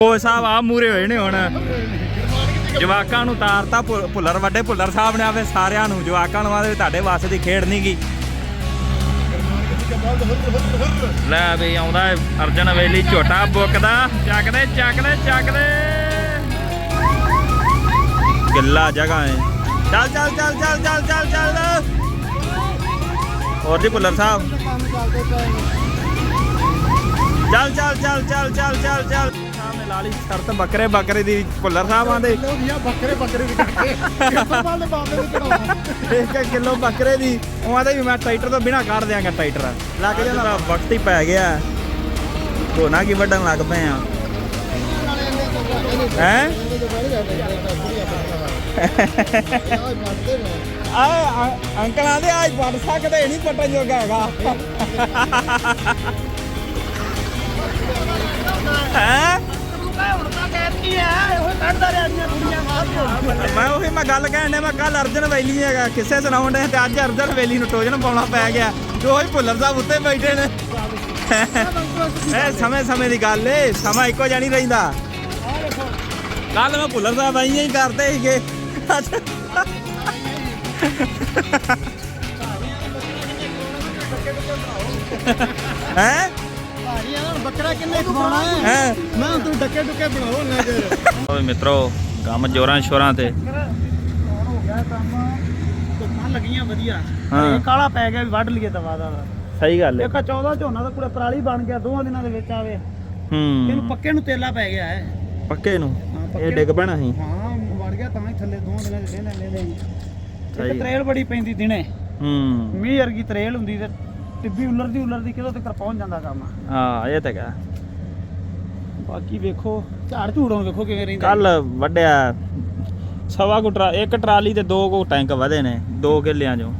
ਉਹ ਸਾਹਿਬ ਆ ਮੂਰੇ ਹੋਏ ਨੇ ਹੁਣ ਜਵਾਕਾਂ ਨੂੰ ਤਾਰਤਾ ਭੁੱਲਰ ਵੱਡੇ ਭੁੱਲਰ ਸਾਹਿਬ ਨੇ ਆਵੇ ਸਾਰਿਆਂ ਨੂੰ ਜਵਾਕਾਂ ਨੂੰ ਆਦੇ ਤੁਹਾਡੇ ਵਾਸਤੇ ਦੀ ਖੇਡ ਨਹੀਂ ਗੀ ਲੈ ਵੀ ਆਉਂਦਾ ਅਰਜਨ ਵੇਲੀ ਝੋਟਾ ਬੁੱਕਦਾ ਚੱਕਦੇ ਚੱਕਦੇ ਚੱਕਦੇ ਗਿੱਲਾ ਜਗ੍ਹਾ ਹੈ ਚੱਲ ਚੱਲ ਚੱਲ ਚੱਲ ਚੱਲ ਚੱਲ ਚੱਲ ਹੋਰ ਜੀ ਭੁੱਲਰ ਸਾਹਿਬ ਚੱਲ ਚੱਲ ਚੱਲ ਚੱਲ ਚੱਲ ਚੱਲ ਚੱਲ ਲਾਲੀ ਸ਼ਰਤ ਬੱਕਰੇ ਬੱਕਰੇ ਦੀ ਭੁੱਲਰ ਸਾਹਿਬ ਆਂਦੇ ਬੱਕਰੇ ਬੱਕਰੇ ਦੀ ਕਰਕੇ ਕਿਲੋ ਬੱਕਰੇ ਦੀ। ਉਹ ਆਂਦਾ ਵੀ ਮੈਂ ਟਰੈਕਟਰ ਤੋਂ ਬਿਨਾ ਕੱਢ ਦਿਆਂਗਾ ਟਰੈਕਟਰ। ਲੱਗ ਜਾਂਦਾ ਵਕਤ ਹੀ ਪੈ ਗਿਆ। ਧੋਣਾ ਕੀ ਵੱਢਣ ਲੱਗ ਪਏ ਆ। ਹੈ? ਆ ਅੰਕਲ ਆਂਦੇ ਅੱਜ ਪੜ ਸਕਦੇ ਨਹੀਂ ਪਟਣ ਜੋਗਾ ਹੈਗਾ। ਹੈ? ਮੈਂ ਉਹੀ ਮੈਂ ਗੱਲ ਕਹਿਣ ਡਿਆ, ਮੈਂ ਕੱਲ ਅਰਜਨ ਵੈਲੀ ਹੈਗਾ, ਕਿਸੇ ਸੁਣਾਉਣ ਦੇ ਤੇ ਅੱਜ ਅਰਜਨ ਵੈਲੀ ਨੂੰ ਟੋਜਨ ਪਾਉਣਾ ਪੈ ਗਿਆ। ਜੋ ਹੀ ਭੁੱਲਰ ਸਾਹਿਬ ਉੱਤੇ ਬੈਠੇ ਨੇ। ਇਹ ਸਮੇਂ ਸਮੇਂ ਦੀ ਗੱਲ ਏ, ਸਮਾਂ ਇੱਕੋ ਜਿਹਾ ਨਹੀਂ ਰਹਿੰਦਾ। ਕੱਲ ਮੈਂ ਭੁੱਲਰ ਸਾਹਿਬ ਆਈਆਂ ਹੀ ਕਰਦੇ ਸੀਗੇ। ਹੈ? ਭਾਜੀ ਇਹਨਾਂ ਨੂੰ ਬੱਕਰਾ ਕਿੰਨੇ ਖਵਾਉਣਾ ਹੈ? ਹੈ? ਮੈਂ ਹੁਣ ਤੂੰ ਡੱਕੇ ਡੁੱਕੇ ਬਣਾਓ ਨਾ ਜੇ ਓਏ ਮਿੱਤਰੋ ਕੰਮ ਜੋਰਾਂ ਸ਼ੋਰਾਂ ਤੇ। ਹੋ ਗਿਆ ਕੰਮ? ਧੁੱਪਾਂ ਲੱਗੀਆਂ ਵਧੀਆ। ਹਾਂ। ਇਹ ਕਾਲਾ ਪੈ ਗਿਆ ਵੀ ਵੱਢ ਲਈਏ ਦਵਾ ਦਾ। ਸਹੀ ਗੱਲ ਏ ਇੱਕ 14 ਝੋਨਾ ਦਾ ਪੂਰਾ ਪਰਾਲੀ ਬਣ ਗਿਆ ਦੋਹਾਂ ਦਿਨਾਂ ਦੇ ਵਿੱਚ ਆਵੇ। ਇਹਨੂੰ ਹੂੰ ਪੱਕੇ ਨੂੰ ਤੇਲਾ ਪੈ ਗਿਆ ਹੈ। ਪੱਕੇ ਨੂੰ? ਹਾਂ, ਪੱਕੇ ਇਹ ਡਿੱਗ ਪੈਣਾ ਸੀ। ਹਾਂ ਵੜ ਗਿਆ ਤਾਂ ਹੀ ਥੱਲੇ ਦੋਹਾਂ ਦਿਨਾਂ ਦੇ ਲੈਣੇ ਲੈਣੇ ਸਹੀ। ਇੱਕ ਤਰੇਲ ਬੜੀ ਪੈਂਦੀ ਦਿਨੇ। ਹੂੰ। ਮੀਂਹ ਵਰਗੀ ਤਰੇਲ ਹੁੰਦੀ ਤੇ ਟਿੱਬੀ ਉਲਰਦੀ ਉਲਰਦੀ ਕਿਦੋਂ ਤੱਕ ਪਹੁੰਚ ਜਾਂਦਾ ਕੰਮ? ਹਾਂ ਇਹ ਤਾਂ ਹੈਗਾ। ਬਾਕੀ ਵੇਖੋ ਝਾੜ ਝੂੜ ਵੇਖੋ ਕਿਵੇਂ ਰਹਿੰਦਾ। ਕੱਲ ਵੱਡਿਆ ਸਵਾ ਕੁ ਟਰਾ ਇੱਕ ਟਰਾਲੀ ਤੇ ਦੋ ਕੁ ਟੈਂਕ ਵਧੇ ਨੇ ਦੋ ਕਿੱਲਿਆਂ ਚੋਂ।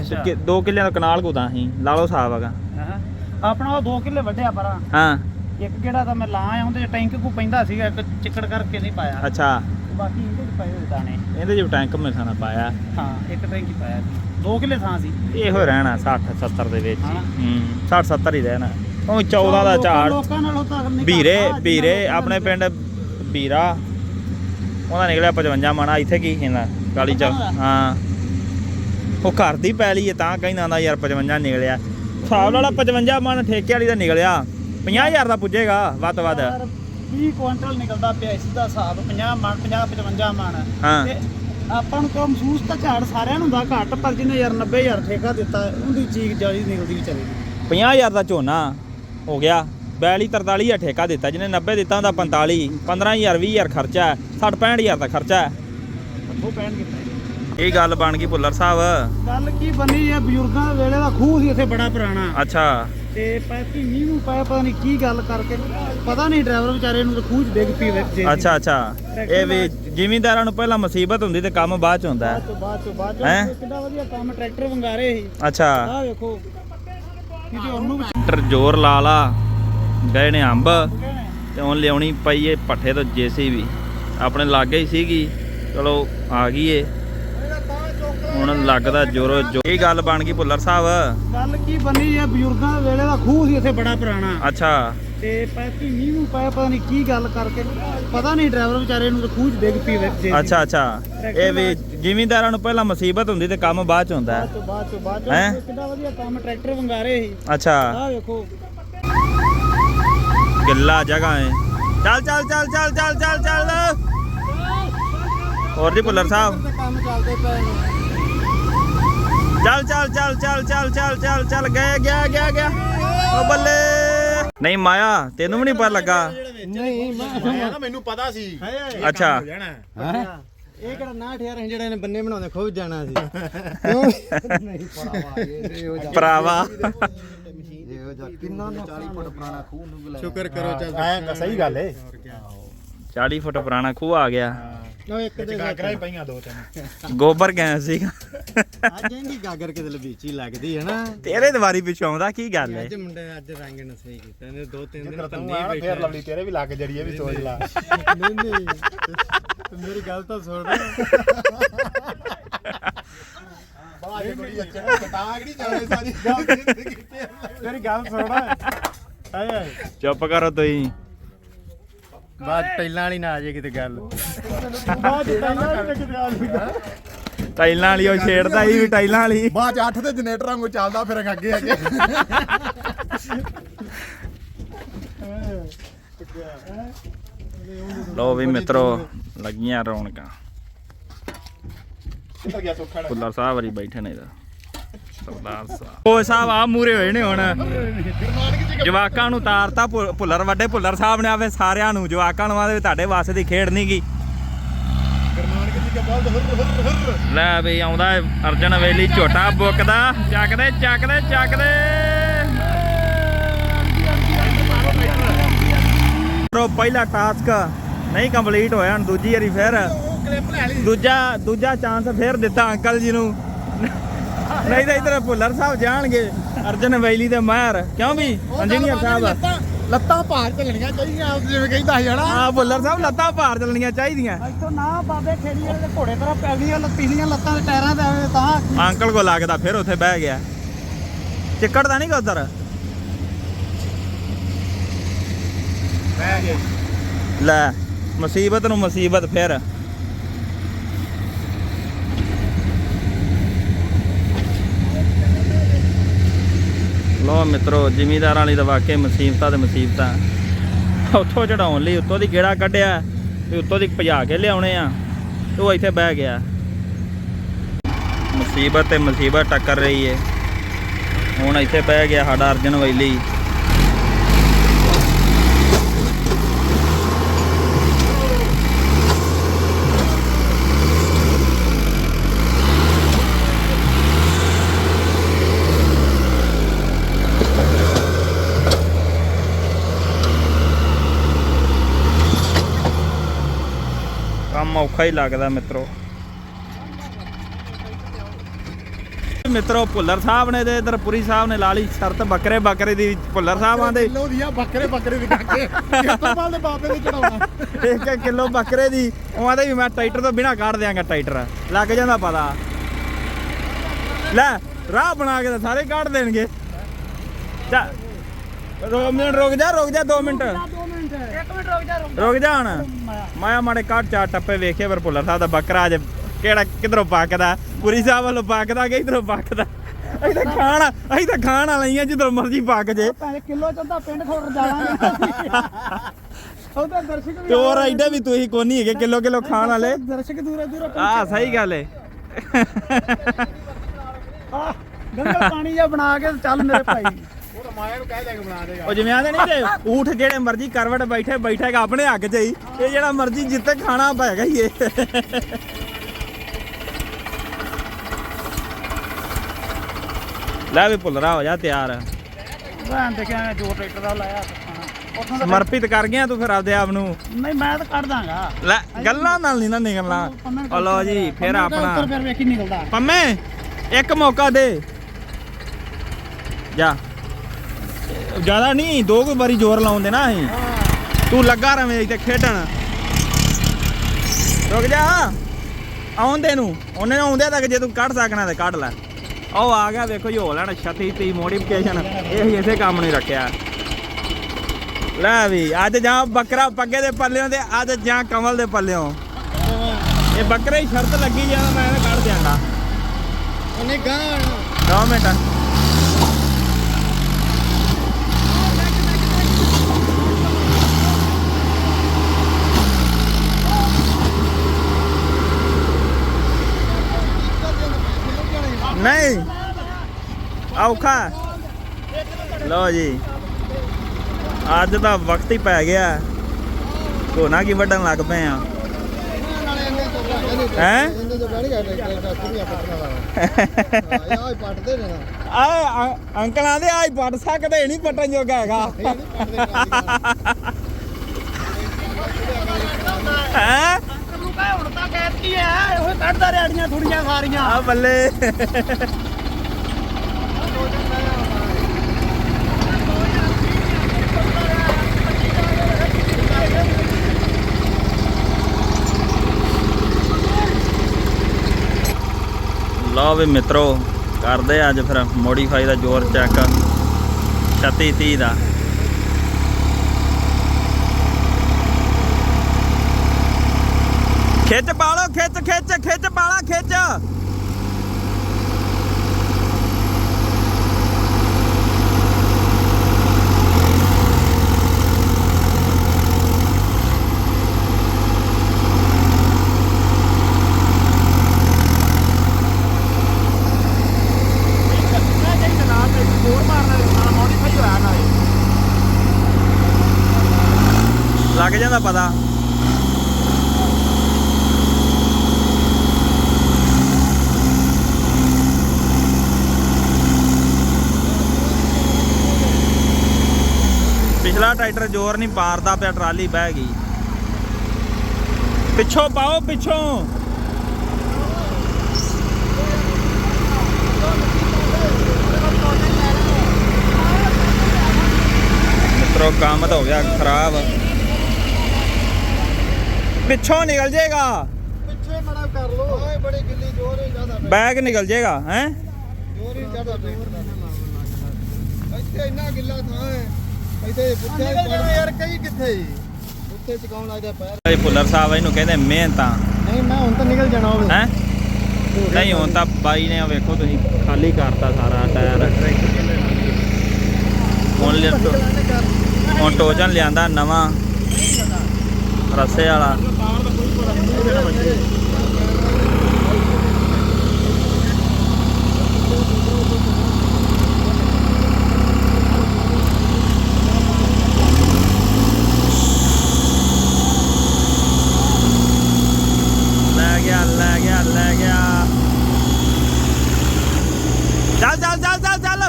ਅੱਛਾ। ਕਿ- ਦੋ ਕਿੱਲਿਆਂ ਦਾ ਕਨਾਲ ਕੋ ਤਾਂ ਸੀ ਲਾ ਲਓ ਹਿਸਾਬ ਹੈਗਾ। ਹਾਂ। ਆਪਣਾ ਉਹ 2 ਕਿੱਲੇ ਵੱਢਿਆ ਪਰਾਂ। ਹਾਂ। ਇੱਕ ਕਿਹੜਾ ਤਾਂ ਮੈਂ ਲਾ ਆਇਆ ਉਹਦੇ ਟੈਂਕ ਕੋ ਪੈਂਦਾ ਸੀਗਾ ਇੱਕ ਚਿੱਕੜ ਕਰਕੇ ਨਹੀਂ ਪਾਇਆ। ਅੱਛਾ। ਬਾਕੀ ਇਹਦੇ 'ਚ ਪਏ ਹੋਏ ਦਾਣੇ। ਇਹਦੇ ਚ ਟੈਂਕ ਮੇਖਾਣਾ ਪਾਇਆ। ਹਾਂ ਇੱਕ ਟੈਂਕ ਹੀ ਪਾਇਆ 2 ਕਿੱਲੇ ਥਾਂ ਸੀ। ਇਹੋ ਰਹਿਣਾ 60 70 ਦੇ ਵਿੱਚ ਹਾਂ। ਹੂੰ 60 70 ਹੀ ਰਹਿਣਾ। ਉਹ 14 ਦਾ ਲੋਕਾਂ- ਝਾੜ। ਲੋਕਾਂ ਨਾਲੋਂ ਤਾਂ ਨਹੀਂ ਵੀਰੇ ਵੀਰੇ ਆਪਣੇ ਪਿੰਡ ਵੀਰਾ ਉਹਦਾ ਨਿਕਲਿਆ 55 ਮਣਾ ਇੱਥੇ ਕੀ ਕਹਿੰਦਾ ਕਾਲੀ ਚ ਉਹਦਾ? ਹਾਂ। ਉਹ ਘਰ ਦੀ ਪੈਲੀ ਹੈ ਤਾਂ ਕਹਿੰਦਾ ਆਂਦਾ ਯਾਰ 55 ਨਿਕਲਿਆ। ਹਿਸਾਬ ਵਾਲਾ 55 ਮਣ ਠੇਕੇ ਵਾਲੀ ਦਾ ਨਿਕਲਿਆ। 50000 ਦਾ ਪੁੱਜੇਗਾ ਵੱਧ ਤੋਂ ਵੱਧ। ਯਾਰ 20 ਕੁਇੰਟਲ ਨਿਕਲਦਾ ਪਿਆ ਇਸ ਦਾ ਹਿਸਾਬ 50 ਮਣ 50 55 ਮਣ। ਹਾਂ। ਤੇ ਆਪਾਂ ਨੂੰ ਕੋ ਮਹਿਸੂਸ ਤਾਂ ਝਾੜ ਸਾਰਿਆਂ ਨੂੰ ਦਾ ਘੱਟ ਪਰ ਜਿਹਨੇ ਯਾਰ 90000 ਠੇਕਾ ਦਿੱਤਾ ਉਹਦੀ ਚੀਕ ਜਾਲੀ ਨਿਕਲਦੀ ਵੀ ਚਲੀ 50000 ਦਾ ਝੋਨਾ ਹੋ ਗਿਆ 42 43000 ਠੇਕਾ ਦਿੱਤਾ ਜਿਹਨੇ 90 ਦਿੱਤਾ ਉਹਦਾ 45 15000 20000 ਖਰਚਾ ਹੈ 60 65000 ਦਾ ਖਰਚਾ ਹੈ। ਉਹ ਪੈਣ ਕਿੱਥੇ ਇਹ ਗੱਲ ਬਣ ਗਈ ਭੁੱਲਰ ਸਾਹਿਬ। ਗੱਲ ਕੀ ਬੰਨੀ ਹੈ ਬਜ਼ੁਰਗਾਂ ਦੇ ਵੇਲੇ ਦਾ ਖੂਹ ਸੀ ਇੱਥੇ ਬੜਾ ਪੁਰਾਣਾ। ਅੱਛਾ। ਤੇ ਪੈਤੀ ਮੀਂਹ ਨੂੰ ਪਾਇਆ ਪਤਾ ਨਹੀਂ ਕੀ ਗੱਲ ਕਰਕੇ ਪਤਾ ਨਹੀਂ ਡਰਾਈਵਰ ਵਿਚਾਰੇ ਨੂੰ ਤਾਂ ਖੂਹ 'ਚ ਡਿੱਗ ਪਈ ਵਿੱਚ ਜੇ ਅੱਛਾ ਅੱਛਾ। ਇਹ ਵੀ ਜ਼ਿਮੀਂਦਾਰਾਂ ਨੂੰ ਪਹਿਲਾਂ ਮੁਸੀਬਤ ਹੁੰਦੀ ਤੇ ਕੰਮ ਬਾਅਦ ਚ ਹੁੰਦਾ। ਹੈ ਬਾਅਦ ਚੋਂ ਬਾਅਦ ਚੋਂ ਬਾਅਦ ਹੈਂ? ਚੋਂ ਕਿੰਨਾ ਵਧੀਆ ਕੰਮ ਟਰੈਕਟਰ ਵੰਗਾਰੇ ਸੀ। ਅੱਛਾ। ਆਹ ਵੇਖੋ। ਕਿਤੇ ਉਹਨੂੰ ਵੀ ਟਰ ਜ਼ੋਰ ਲਾ ਲਾ ਗਏ ਨੇ ਅੰਬ। ਤੇ ਹੁਣ ਲਿਆਉਣੀ ਪਈ ਏ ਪੱਠੇ ਤੋਂ ਜੇਸੀਬੀ। ਆਪਣੇ ਲਾਗੇ ਹੀ ਸੀਗੀ ਚਲੋ ਆ ਗਈ ਏ। ਹੁਣ ਲੱਗਦਾ ਜੋਰੋ ਜੋ ਇਹ ਗੱਲ ਬਣ ਗਈ ਭੁੱਲਰ ਸਾਹਿਬ? ਗੱਲ ਕੀ ਬੰਨੀ ਹੈ ਬਜ਼ੁਰਗਾਂ ਦੇ ਵੇਲੇ ਦਾ ਖੂਹ ਸੀ ਇੱਥੇ ਬੜਾ ਪੁਰਾਣਾ। ਅੱਛਾ। ਤੇ ਪੈਤੀ ਮੀਂਹ ਨੂੰ ਪਾਇਆ ਪਤਾ ਨਹੀਂ ਕੀ ਗੱਲ ਕਰਕੇ ਪਤਾ ਨਹੀਂ ਡਰਾਈਵਰ ਵਿਚਾਰੇ ਨੂੰ 'ਚ ਡਿੱਗ ਪਈ ਵਿੱਚ ਅੱਛਾ ਅੱਛਾ ਇਹ ਵੀ ਜ਼ਿਮੀਂਦਾਰਾਂ ਨੂੰ ਪਹਿਲਾਂ ਮੁਸੀਬਤ ਹੁੰਦੀ ਤੇ ਕੰਮ ਬਾਅਦ ਚ ਹੁੰਦਾ ਬਾਅਦ ਹੈ ਚੋਂ ਬਾਅਦ ਚੋਂ ਬਾਅਦ ਹੈਂ? ਚੋਂ ਕਿੰਨਾ ਵਧੀਆ ਕੰਮ ਟਰੈਕਟਰ ਵੰਗਾਰੇ ਸੀ ਅੱਛਾ ਆਹ ਵੇਖੋ ਗਿੱਲਾ ਜਗ੍ਹਾ ਹੈ ਚੱਲ ਚੱਲ ਚੱਲ ਚੱਲ ਚੱਲ ਚੱਲ ਚੱਲ ਹੋਰ ਜੀ ਭੁੱਲਰ ਸਾਹਿਬ ਕੰਮ ਚੱਲਦੇ ਪਏ ਨੇ ਚੱਲ ਚੱਲ ਚੱਲ ਚੱਲ ਚੱਲ ਚੱਲ ਚੱਲ ਚੱਲ ਗਏ ਗਿਆ ਗਿਆ ਗਿਆ ਓ ਬੱਲੇ ਨਹੀਂ ਮਾਇਆ ਤੈਨੂੰ ਵੀ ਨਹੀਂ ਪਤਾ ਲੱਗਾ। ਨਹੀਂ ਮੈਂ ਨਾ ਮੈਨੂੰ ਪਤਾ ਸੀ। ਅੱਛਾ। ਇਹ ਕਿਹੜਾ ਨਾ ਠਿਆਰ ਜਿਹੜੇ ਨੇ ਬੰਨੇ ਬਣਾਉਂਦੇ ਖੁੱਬ ਜਾਣਾ ਸੀ। ਨਹੀਂ ਇਹ ਭਰਾਵਾ। ਕਿੰਨਾ 40 ਫੁੱਟ ਪੁਰਾਣਾ ਖੂਹ ਨੂੰ ਸ਼ੁਕਰ ਕਰੋ ਚੱਲ ਐ ਸਹੀ ਗੱਲ ਏ। 40 ਫੁੱਟ ਪੁਰਾਣਾ ਖੂਹ ਆ ਗਿਆ। ਉਹ ਇੱਕ ਦੇ ਗਾਗਰਾ ਹੀ ਪਈਆਂ ਦੋ ਤਿੰਨ। ਗੋਬਰ ਗਿਆ ਸੀਗਾ। ਅੱਜ ਇਹਦੀ ਗਾਗਰ ਕਿਤੇ ਲਬੀਚੀ ਲੱਗਦੀ ਹੈ ਨਾ। ਤੇਰੇ ਦਵਾਰੀ ਪਿੱਛੋਂ ਆਉਂਦਾ ਕੀ ਗੱਲ ਹੈ? ਅੱਜ ਮੁੰਡੇ ਅੱਜ ਰੰਗ ਨੇ ਸਹੀ ਕੀਤਾ ਇਹਨੇ ਦੋ ਤਿੰਨ ਦਿਨ ਤੂੰ ਪੰਨੇ ਆ ਬੈਠੇ ਫੇਰ ਲਵਲੀ ਤੇਰੇ ਵੀ ਲੱਗ ਜੜੀ ਇਹ ਵੀ ਸੋਚ ਲਾ। ਨਹੀਂ ਨਹੀਂ ਤੇ ਮੇਰੀ ਗੱਲ ਤਾਂ ਸੁਣ ਬਾਹਰ ਕੋਈ ਅੱਛਾ ਕਟਾਗੜੀ ਚੱਲੇ ਸਾਰੀ। ਮੇਰੀ ਗੱਲ ਸੁਣ ਹਾਏ ਹਾਏ ਚੁੱਪ ਕਰੋ ਤੁਸੀਂ। ਬਾਅਦ ਟੈਲਾਂ ਵਾਲੀ ਨਾ ਆ ਜੇ ਕਿਤੇ ਗੱਲ। ਬਾਅਦ ਟੈਲਾਂ ਵਾਲੀ ਕਿਤੇ ਆ ਜੇ ਟਾਈਲਾਂ ਵਾਲੀ ਉਹ ਛੇੜਦਾ ਹੀ ਵੀ ਟਾਈਲਾਂ ਵਾਲੀ। ਬਾਅਦ ਚ 8 ਦੇ ਜਨਰੇਟਰ ਵਾਂਗੂ ਚੱਲਦਾ ਫਿਰ ਅੱਗੇ ਅੱਗੇ। ਲੋ ਵੀ ਮਿੱਤਰੋ ਲੱਗੀਆਂ ਰੌਣਕਾਂ। ਕਿੱਧਰ ਗਿਆ ਸੁੱਖਾ ਭੁੱਲਰ ਸਾਹਿਬ ਵਰੀ ਬੈਠੇ ਨੇ ਇਹਦਾ। ਸਰਦਾਰ ਸਾਹਿਬ। ਉਹ ਸਾਹਿਬ ਆ ਮੂਰੇ ਹੋਏ ਨੇ ਹੁਣ। ਜਵਾਕਾਂ ਨੂੰ ਤਾਰਤਾ ਭੁੱਲਰ ਵੱਡੇ ਭੁੱਲਰ ਸਾਹਿਬ ਨੇ ਆਵੇ ਸਾਰਿਆਂ ਨੂੰ। ਜਵਾਕਾਂ ਨੂੰ ਆਵੇ ਤੁਹਾਡੇ ਵਾਸਤੇ ਦੀ ਖੇਡ ਨਹੀਂ ਗੀ। ਲੈ ਵੀ ਆਉਂਦਾ ਅਰਜਨ ਵੇਲੀ ਝੋਟਾ ਬੁੱਕਦਾ। ਚੱਕਦੇ ਚੱਕਦੇ ਚੱਕਦੇ। ਰੋ ਪਹਿਲਾ ਟਾਸਕ ਨਹੀਂ ਕੰਪਲੀਟ ਹੋਇਆ, ਹੁਣ ਦੂਜੀ ਵਾਰੀ ਫਿਰ। ਦੂਜਾ ਦੂਜਾ ਚਾਂਸ ਫਿਰ ਦਿੱਤਾ ਅੰਕਲ ਜੀ ਨੂੰ। ਨਹੀਂ ਤਾਂ ਇਧਰ ਭੁੱਲਰ ਸਾਹਿਬ ਜਾਣਗੇ ਅਰਜਨ ਵੈਲੀ ਦੇ ਮਾਹਰ। ਕਿਉਂ ਵੀ? ਇੰਜੀਨੀਅਰ ਸਾਹਿਬ ਲੱਤਾਂ ਭਾਰ ਚੱਲਣੀਆਂ ਚਾਹੀਦੀਆਂ ਜਿਵੇਂ ਕਹਿੰਦਾ ਜਾਣਾ ਆ ਭੁੱਲਰ ਸਾਹਿਬ ਲੱਤਾਂ ਭਾਰ ਚੱਲਣੀਆਂ ਚਾਹੀਦੀਆਂ। ਇੱਥੋਂ ਨਾ ਬਾਬੇ ਖੇੜੀ ਵਾਲੇ ਦੇ ਘੋੜੇ ਤਰ੍ਹਾਂ ਪੈਲੀਆਂ ਲੱਤੀਆਂ ਲੱਤਾਂ ਦੇ ਟਾਇਰਾਂ ਤੇ ਆਵੇ ਤਾਂ। ਅੰਕਲ ਕੋ ਲੱਗਦਾ ਫਿਰ ਉੱਥੇ ਬਹਿ ਗਿਆ। ਚਿੱਕੜ ਤਾਂ ਨਹੀਂ ਗਾ ਉਧਰ? ਬਹਿ ਗਏ ਲੈ ਮੁਸੀਬਤ ਨੂੰ ਮੁਸੀਬਤ ਫਿਰ। ਲੋ ਮਿੱਤਰੋ, ਜ਼ਿਮੀਦਾਰਾਂ ਲਈ ਤਾਂ ਵਾਕਈ ਮੁਸੀਬਤਾਂ ਤੇ ਮੁਸੀਬਤਾਂ। ਉੱਥੋਂ ਚੜਾਉਣ ਲਈ ਉੱਤੋਂ ਦੀ ਗੇੜਾ ਕੱਢਿਆ ਵੀ ਉੱਤੋਂ ਦੀ ਭਜਾ ਕੇ ਲਿਆਉਣੇ ਆ ਉਹ ਇੱਥੇ ਬਹਿ ਗਿਆ। ਮੁਸੀਬਤ ਤੇ ਮੁਸੀਬਤ ਟੱਕਰ ਰਹੀ ਏ। ਹੁਣ ਇੱਥੇ ਬਹਿ ਗਿਆ ਸਾਡਾ ਅਰਜਨ ਵੈਲੀ। ਕੰਮ ਔਖਾ ਹੀ ਲੱਗਦਾ ਮਿੱਤਰੋ। ਮਿੱਤਰੋ ਭੁੱਲਰ ਸਾਹਿਬ ਨੇ ਤੇ ਇਧਰ ਪੁਰੀ ਸਾਹਿਬ ਨੇ ਲਾ ਲਈ ਸ਼ਰਤ ਬੱਕਰੇ ਬੱਕਰੇ ਦੀ ਭੁੱਲਰ ਸਾਹਿਬ ਆਂਦੇ ਕਿਲੋ ਦੀਆਂ ਬੱਕਰੇ ਬੱਕਰੇ ਦੀ ਕਰਕੇ ਕਿਰਪਾਲ ਦੇ ਬਾਬੇ ਦੇ ਚੜਾਉਣਾ? ਇੱਕ ਕਿਲੋ ਬੱਕਰੇ ਦੀ ਉਹ ਆਂਦੇ ਵੀ ਮੈਂ ਟਰੈਕਟਰ ਤੋਂ ਬਿਨਾ ਕੱਢ ਦਿਆਂਗਾ ਟਰੈਕਟਰ ਲੱਗ ਜਾਂਦਾ ਪਤਾ। ਲੈ ਰਾਹ ਬਣਾ ਕੇ ਸਾਰੇ ਕੱਢ ਦੇਣਗੇ। ਜਾ ਰੁਕ ਮਿੰਟ ਰੁਕ ਜਾ ਰੁਕ ਜਾ 2 ਮਿੰਟ। 2 ਮਿੰਟ 1 ਮਿੰਟ ਰੁਕ ਜਾ। ਰੁਕ ਜਾ ਹੁਣ। ਮਾਇਆ ਮਾੜੇ ਕੱਟ ਚਾਰ ਟੱਪੇ ਵੇਖੇ ਪਰ ਭੁੱਲਰ ਸਾਹਿਬ ਦਾ ਬੱਕਰਾ ਅੱਜ ਕਿਹੜਾ ਕਿਧਰੋਂ ਪੱਕਦਾ? ਪੁਰੀ ਸਾਹਿਬ ਵੱਲੋਂ ਪੱਕਦਾ ਕਿ ਇਧਰੋਂ ਪੱਕਦਾ? ਅਸੀਂ ਤਾਂ ਖਾਣ ਅਸੀਂ ਤਾਂ ਖਾਣ ਵਾਲੀਆਂ ਜਿੱਧਰੋਂ ਮਰਜ਼ੀ ਪੱਕ ਜੇ। ਕਿਲੋ ਚੰਦਾ ਪਿੰਡ ਖੋੜ ਜਾਵਾਂਗੇ। ਉਹਦਾ ਦਰਸ਼ਕ ਵੀ ਹੋਰ ਐਡੇ ਵੀ ਤੁਸੀਂ ਕੋਨੀ ਹੈਗੇ ਕਿਲੋ ਕਿਲੋ ਖਾਣ ਵਾਲੇ। ਦਰਸ਼ਕ ਦੂਰੋਂ ਦੂਰੋਂ ਆ ਸਹੀ ਗੱਲ ਏ। ਆ ਗੰਗਾ ਪਾਣੀ ਜਿਹਾ ਬਣਾ ਕੇ ਚੱਲ ਮੇਰੇ ਭਾਈ। ਮਾਇਆ ਨੂੰ ਕਹਿ ਦੇ ਕੇ ਬਣਾ ਦੇਗਾ ਉਹ ਜਿਵੇਂ ਆਂਦੇ ਨਹੀਂ ਤੇ ਊਠ ਜਿਹੜੇ ਮਰਜ਼ੀ ਕਰਵਟ ਬੈਠੇ ਬੈਠੇਗਾ ਆਪਣੇ ਹੱਕ 'ਚ ਹੀ। ਇਹ ਜਿਹੜਾ ਮਰਜ਼ੀ ਜਿੱਤੇ ਖਾਣਾ ਪੈਗਾ ਹੀ ਇਹ। ਲੈ ਵੀ ਭੁੱਲਰਾ ਹੋ ਜਾ ਤਿਆਰ। ਭੈਣ ਤੇ ਕਿਹਾ ਜੋ ਟਰੈਕਟਰ ਦਾ ਲਾਇਆ ਉੱਥੋਂ ਦਾ ਸਮਰਪਿਤ ਕਰ ਗਿਆ ਤੂੰ ਫਿਰ ਆਪਦੇ ਆਪ ਨੂੰ? ਨਹੀਂ ਮੈਂ ਤਾਂ ਕੱਢ ਦਾਂਗਾ। ਲੈ ਗੱਲਾਂ ਨਾਲ ਨਹੀਂ ਨਾ ਨਿਕਲਣਾ। ਉਹ ਲਓ ਜੀ ਫਿਰ ਆਪਣਾ। ਫਿਰ ਵੇਖੀ ਨਿਕਲਦਾ। ਪੰਮੇ ਇੱਕ ਮੌਕਾ ਦੇ। ਜਾ। ਜ਼ਿਆਦਾ ਨਹੀਂ ਦੋ ਕੁ ਵਾਰੀ ਜ਼ੋਰ ਲਾਉਂਦੇ ਨਾ ਅਸੀਂ। ਤੂੰ ਲੱਗਾ ਰਵੇਂ ਇੱਥੇ ਖੇਡਣ। ਰੁਕ ਜਾ। ਆਉਂਦੇ ਨੂੰ। ਉਹਨੇ ਆਉਂਦੇ ਤੱਕ ਜੇ ਤੂੰ ਕੱਢ ਸਕਣਾ ਤੇ ਕੱਢ ਲੈ। ਉਹ ਆ ਗਿਆ ਵੇਖੋ ਜੀ ਹੋ ਲੈਣ ਛਤੀ ਤੀ ਮੋਡੀਫਿਕੇਸ਼ਨ ਇਹ ਇਸੇ ਕੰਮ ਨੂੰ ਰੱਖਿਆ। ਲੈ ਵੀ ਅੱਜ ਜਾਂ ਬੱਕਰਾ ਪੱਗੇ ਦੇ ਪੱਲਿਓਂ ਤੇ ਅੱਜ ਜਾਂ ਕਮਲ ਦੇ ਪੱਲਿਓਂ। ਇਹ ਬੱਕਰੇ ਹੀ ਸ਼ਰਤ ਲੱਗੀ ਜਾਂ ਮੈਂ ਕੱਢ ਦਿਆਂਗਾ। ਉਹਨੇ ਗਾਂ 2 ਮਿੰਟ। ਨਹੀਂ। ਔਖਾ। ਲਓ ਜੀ। ਅੱਜ ਦਾ ਵਕਤ ਹੀ ਪੈ ਗਿਆ। ਕੋਨਾ ਕੀ ਵੱਢਣ ਲੱਗ ਪਏ ਆ। ਹੈ? ਆ ਅੰਕਲਾਂ ਦੇ ਆਈ ਪੱਟ ਸਕਦੇ ਨਹੀਂ ਪੱਟਣ ਜੋਗਾ ਹੈਗਾ। ਹੈ? ਨੂੰ ਕਹੇ ਹੁਣ ਤਾਂ ਕਹਿਤੀ ਐ, ਉਹ ਕੱਢਦਾ ਰੇੜੀਆਂ ਥੋੜੀਆਂ ਸਾਰੀਆਂ। ਆ ਬੱਲੇ। ਲਓ ਵੀ ਮਿੱਤਰੋ, ਕਰਦੇ ਅੱਜ ਫਿਰ ਮੋਡੀਫਾਈ ਦਾ ਜ਼ੋਰ ਚੈੱਕ 36 30 ਦਾ। ਖਿੱਚ ਪਾਲੋ ਖਿੱਚ ਖਿੱਚ ਖਿੱਚ ਪਾਲਾ ਖਿੱਚ। ਲੱਗ ਜਾਂਦਾ ਪਤਾ। ਪਿਛਲਾ ਟਰੈਕਟਰ ਜ਼ੋਰ ਨਹੀਂ ਪਾਰਦਾ ਪਿਆ ਟਰਾਲੀ ਬਹਿ ਗਈ। ਪਿੱਛੋਂ ਪਾਓ ਪਿੱਛੋਂ। ਮਿੱਤਰੋ ਕੰਮ ਤਾਂ ਹੋ ਗਿਆ ਖਰਾਬ। ਪਿੱਛੋਂ ਨਿਕਲ ਜਾਏਗਾ ਪਿੱਛੇ ਮੜਾ ਕਰ ਲੋ ਓਏ ਬੜੀ ਗਿੱਲੀ ਜ਼ੋਰ ਹੀ ਜ਼ਿਆਦਾ ਬੈਗ ਨਿਕਲ ਜਾਏਗਾ ਹੈ? ਜ਼ੋਰ ਹੀ ਜ਼ਿਆਦਾ ਇੱਥੇ ਇੰਨਾ ਗਿੱਲਾ ਥਾਂ ਹੈ। ਇੱਥੇ ਪੁੱਛਿਆ ਯਾਰ ਕਈ ਕਿੱਥੇ ਉੱਤੇ ਚਕਾਉਣ ਲੱਗਦਾ ਪੈਰ। ਇਹ ਭੁੱਲਰ ਸਾਹਿਬ ਇਹਨੂੰ ਕਹਿੰਦੇ ਮਿਹਨਤਾਂ ਨਹੀਂ ਮੈਂ ਹੁਣ ਤਾਂ ਨਿਕਲ ਜਾਣਾ ਹੋਵੇ। ਹੈ? ਨਹੀਂ ਹੁਣ ਤਾਂ ਬਾਈ ਨੇ ਉਹ ਵੇਖੋ ਤੁਸੀਂ ਖਾਲੀ ਕਰਤਾ ਸਾਰਾ ਟਾਇਰ। ਹੁਣ ਲਿਆ ਹੁਣ ਟੋਜਨ ਲਿਆਂਦਾ ਨਵਾਂ। ਰਸੇ ਵਾਲਾ ਲੈ ਗਿਆ ਲੈ ਗਿਆ ਲੈ ਗਿਆ ਚੱਲ ਚੱਲ ਚੱਲ ਚੱਲ ਚੱਲ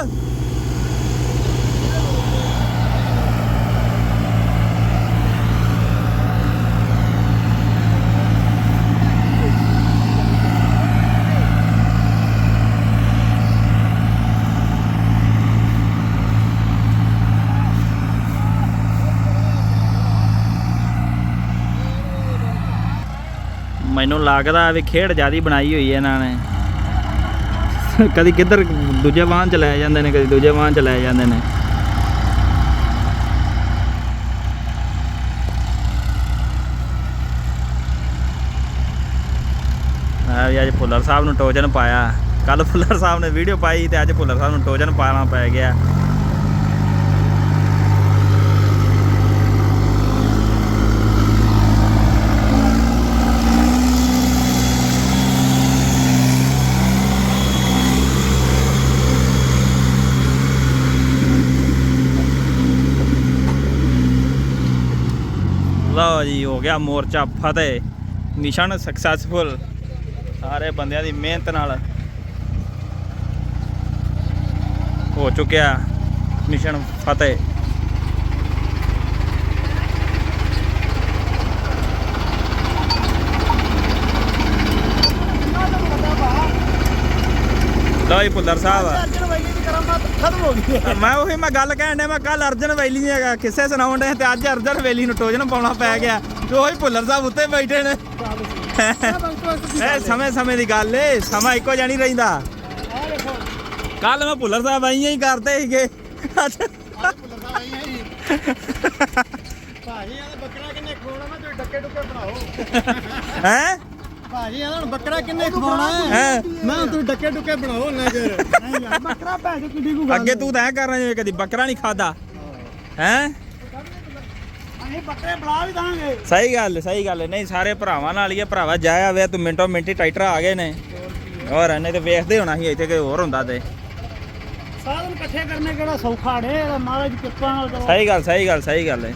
ਮੈਨੂੰ ਲੱਗਦਾ ਵੀ ਖੇਡ ਜਿਆਦੀ ਬਣਾਈ ਹੋਈ ਹੈ ਇਹਨਾਂ ਨੇ। ਕਦੀ ਕਿੱਧਰ ਦੂਜੇ ਵਾਹਨ ਚ ਲੈ ਜਾਂਦੇ ਨੇ, ਕਦੀ ਦੂਜੇ ਵਾਹਨ ਚ ਲੈ ਜਾਂਦੇ ਨੇ। ਆ ਵੀ ਅੱਜ ਭੁੱਲਰ ਸਾਹਿਬ ਨੂੰ ਟੋਜਨ ਪਾਇਆ। ਕੱਲ ਭੁੱਲਰ ਸਾਹਿਬ ਨੇ ਵੀਡੀਓ ਪਾਈ ਤੇ ਅੱਜ ਭੁੱਲਰ ਸਾਹਿਬ ਨੂੰ ਟੋਜਨ ਪਾਣਾ ਪੈ ਗਿਆ। ਲਓ ਜੀ, ਹੋ ਗਿਆ ਮੋਰਚਾ ਫਤਿਹ। ਮਿਸ਼ਨ ਸਕਸੈਸਫੁਲ ਸਾਰੇ ਬੰਦਿਆਂ ਦੀ ਮਿਹਨਤ ਨਾਲ ਹੋ ਚੁੱਕਿਆ ਮਿਸ਼ਨ ਫਤਿਹ। ਲਓ ਜੀ, ਭੁੱਲਰ ਸਾਹਿਬ। ਕਰਾਮਾਤ ਖਤਮ ਹੋ ਗਈ ਹੈ। ਮੈਂ ਉਹੀ ਮੈਂ ਗੱਲ ਕਹਿਣ ਡਿਆ ਮੈਂ ਕੱਲ ਅਰਜਨ ਵੈਲੀ ਨਹੀਂ ਹੈਗਾ ਕਿਸੇ ਸੁਣਾਉਣ ਡਿਆ ਤੇ ਅੱਜ ਅਰਜਨ ਵੈਲੀ ਨੂੰ ਟੋਜਨ ਪਾਉਣਾ ਪੈ ਗਿਆ। ਤੇ ਉਹੀ ਭੁੱਲਰ ਸਾਹਿਬ ਉੱਤੇ ਬੈਠੇ ਨੇ। ਇਹ ਸਮੇਂ ਸਮੇਂ ਦੀ ਗੱਲ ਏ ਸਮਾਂ ਇੱਕੋ ਨਹੀਂ ਰਹਿੰਦਾ। ਕੱਲ ਮੈਂ ਭੁੱਲਰ ਸਾਹਿਬ ਆਈਆਂ ਹੀ ਕਰਦੇ ਸੀਗੇ। ਅੱਜ ਭਾਜੀ ਇਹਦਾ ਬੱਕਰਾ ਕਿੰਨੇ ਖਵਾਉਣਾ ਮੈਂ ਤੁਸੀਂ ਡੱਕੇ ਡੁੱਕੇ ਬਣਾਓ। ਹੈ? ਭਾਜੀ ਇਹਦਾ ਹੁਣ ਬੱਕਰਾ ਕਿੰਨੇ ਖਵਾਉਣਾ ਹੈ? ਮੈਂ ਹੁਣ ਤੁਸੀਂ ਡੱਕੇ ਡੁੱਕੇ ਬਣਾਓ ਨਾ ਜਰ ਨਹੀਂ ਯਾਰ ਬੱਕਰਾ ਭੈ ਕੇ ਕਿੱਡੀ ਕੋ ਅੱਗੇ ਤੂੰ ਤਾਂ ਐਂ ਕਰ ਰਿਹਾ ਜਿਵੇਂ ਕਦੀ ਬੱਕਰਾ ਨਹੀਂ ਖਾਦਾ। ਹੈ? ਅਸੀਂ ਬੱਕਰੇ ਬਣਾ ਵੀ ਦਾਂਗੇ। ਸਹੀ ਗੱਲ ਸਹੀ ਗੱਲ ਨਹੀਂ ਸਾਰੇ ਭਰਾਵਾਂ ਨਾਲ ਹੀ ਆ। ਭਰਾਵਾ ਜਾਇਆ ਵੇ ਤੂੰ ਮਿੰਟੋ ਮਿੰਟੀ ਟਾਈਟਰ ਆ ਗਏ ਨੇ। ਹੋਰ ਇਹਨੇ ਤੇ ਵੇਖਦੇ ਹੋਣਾ ਸੀ ਇੱਥੇ ਕਿ ਹੋਰ ਹੁੰਦਾ ਤੇ। ਸਾਧਨ ਇਕੱਠੇ ਕਰਨੇ ਕਿਹੜਾ ਸੌਖਾ ੜੇ ਮਹਾਰਾਜ ਕਿਰਪਾ ਨਾਲ ਸਹੀ ਗੱਲ ਸਹੀ ਗੱਲ ਸਹੀ ਗੱਲ ਹੈ।